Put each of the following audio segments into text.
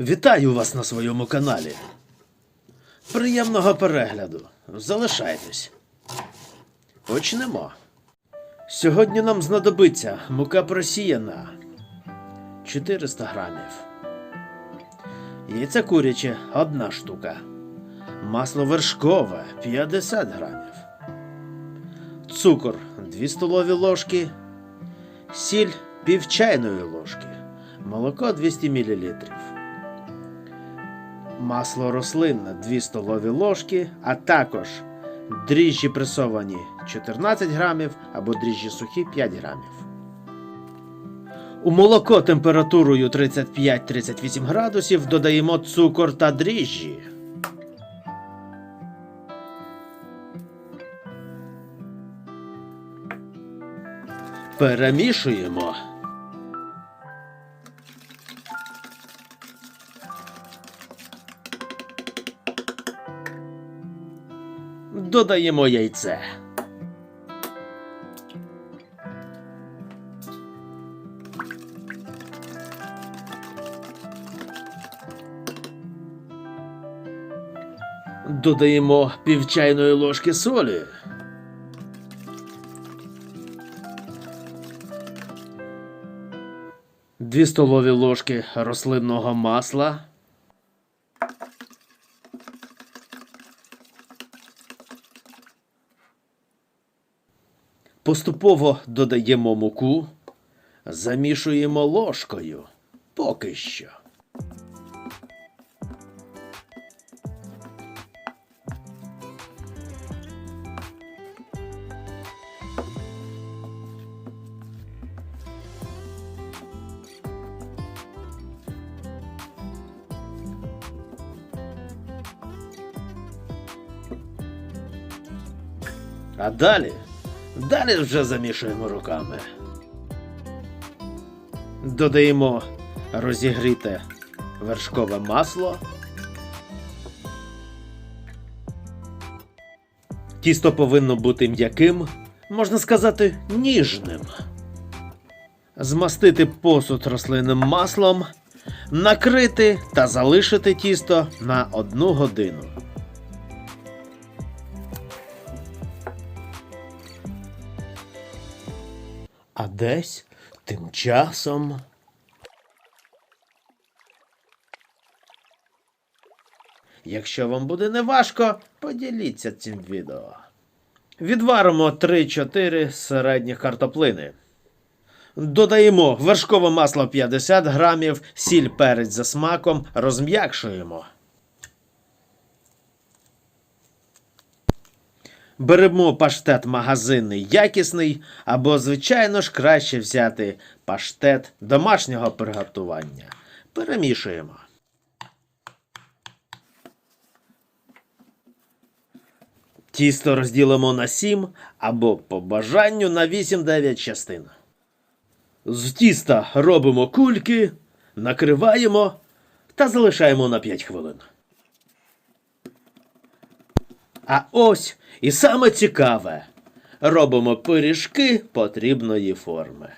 Вітаю вас на своєму каналі. Приємного перегляду. Залишайтесь. Почнемо. Сьогодні нам знадобиться мука просіяна 400 грамів. Яйце куряче одна штука. Масло вершкове 50 грамів. Цукор 2 столові ложки. Сіль пів чайної ложки. Молоко 200 мл. Масло рослинне 2 столові ложки, а також дріжджі пресовані 14 грамів або дріжджі сухі 5 грамів. У молоко температурою 35-38 градусів додаємо цукор та дріжджі. Перемішуємо. Додаємо яйце. Додаємо пів чайної ложки солі. Дві столові ложки рослинного масла. Поступово додаємо муку, замішуємо ложкою. Поки що. А далі, далі вже замішуємо руками. Додаємо розігріте вершкове масло. Тісто повинно бути м'яким, можна сказати, ніжним. Змастити посуд рослинним маслом, накрити та залишити тісто на одну годину. Десь тим часом. Якщо вам буде неважко, поділіться цим відео. Відваримо 3-4 середніх картоплини. Додаємо вершкове масло 50 грамів, сіль перець за смаком, розм'якшуємо. Беремо паштет магазинний якісний, або, звичайно ж, краще взяти паштет домашнього приготування. Перемішуємо. Тісто розділимо на 7 або по бажанню на 8-9 частин. З тіста робимо кульки, накриваємо та залишаємо на 5 хвилин. А ось і саме цікаве. Робимо пиріжки потрібної форми.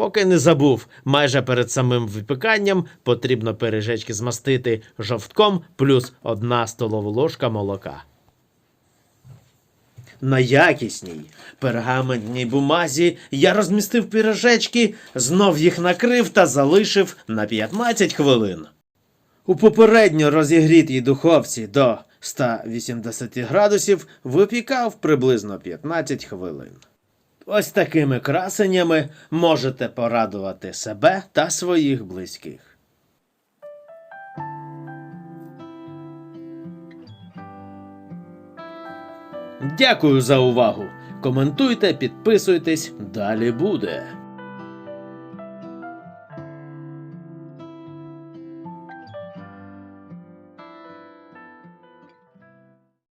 Поки не забув, майже перед самим випіканням потрібно пиріжечки змастити жовтком плюс 1 столова ложка молока. На якісній пергаментній бумазі я розмістив пиріжечки, знов їх накрив та залишив на 15 хвилин. У попередньо розігрітій духовці до 180 градусів випікав приблизно 15 хвилин. Ось такими красеннями можете порадувати себе та своїх близьких. Дякую за увагу. Коментуйте, підписуйтесь, далі буде.